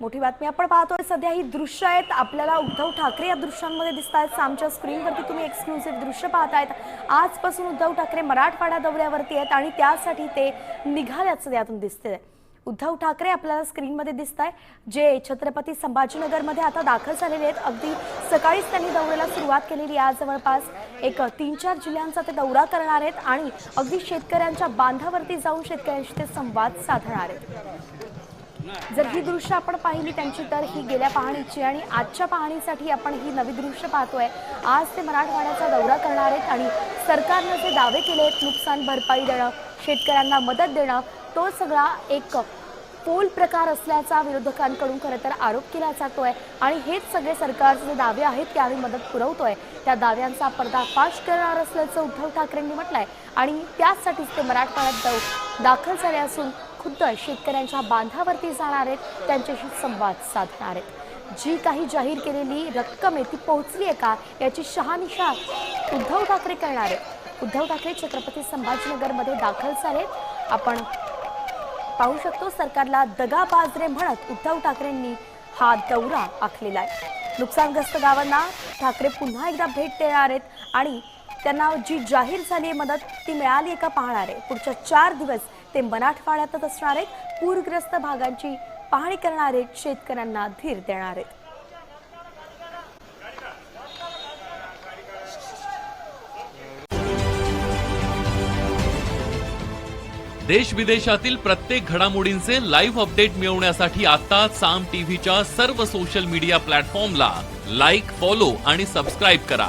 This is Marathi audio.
मोठी बातमी आपण पाहतोय सध्या ही दृश्य आहेत. आपल्याला उद्धव ठाकरे या दृश्यांमध्ये दिसत आहेत आमच्या स्क्रीनवरती तुम्ही एक्सक्लुसिव्ह दृश्य पाहतायत. आजपासून उद्धव ठाकरे मराठवाडा दौऱ्यावरती आहेत आणि त्यासाठी ते निघाल्याचं यातून दिसते उद्धव ठाकरे आपल्याला स्क्रीनमध्ये दिसत आहे जे छत्रपती संभाजीनगरमध्ये आता दाखल झालेले आहेत. अगदी सकाळीच त्यांनी दौऱ्याला सुरुवात केलेली आहे. आज जवळपास एक तीन चार जिल्ह्यांचा ते दौरा करणार आहेत आणि अगदी शेतकऱ्यांच्या बांधावरती जाऊन शेतकऱ्यांशी ते संवाद साधणार आहेत. जर ही दृश्य आपण पाहिली त्यांची तर ही गेल्या पाहणीची आणि आजच्या पाहणीसाठी आपण ही नवी दृश्य पाहतोय. आज ते मराठवाड्याचा दौरा करणार आहेत आणि सरकारनं जे दावे केले आहेत नुकसान भरपाई देणं शेतकऱ्यांना मदत देणं तो सगळा एक पोल प्रकार असल्याचा विरोधकांकडून खरं तर आरोप केला जातोय आणि हेच सगळे सरकारचे जे दावे आहेत ते आम्ही मदत पुरवतोय. त्या दाव्यांचा पर्दाफाश करणार असल्याचं उद्धव ठाकरेंनी म्हटलंय आणि त्यासाठीच ते मराठवाड्यात दाखल झाले असून खुद्द शेतकऱ्यांच्या बांधावरती जाणार आहेत त्यांच्याशी संवाद साधणार आहेत. जी काही जाहीर केलेली रक्कम आहे ती पोहोचली आहे का? याची शहानिशा उद्धव ठाकरे करणार आहेत. उद्धव ठाकरे छत्रपती संभाजीनगरमध्ये दाखल झालेत आपण पाहू शकतो सरकारला दगा बाजरे म्हणत उद्धव ठाकरेंनी हा दौरा आखलेला आहे. नुकसानग्रस्त गावांना ठाकरे पुन्हा एकदा भेट देणार आहेत आणि त्यांना जी जाहीर झाली आहे मदत ती मिळाली आहे का पाहणार? आहे पुढच्या चार दिवस ते मराठवाड्यातच असणार आहेत. पूरग्रस्त भागांची पाहणी करणार आहेत शेतकऱ्यांना धीर देणार आहेत. देश विदेशातील प्रत्येक घडामोडींचे लाईव्ह अपडेट मिळवण्यासाठी आता साम टीव्हीच्या सर्व सोशल मीडिया प्लॅटफॉर्मला लाईक फॉलो आणि सबस्क्राईब करा.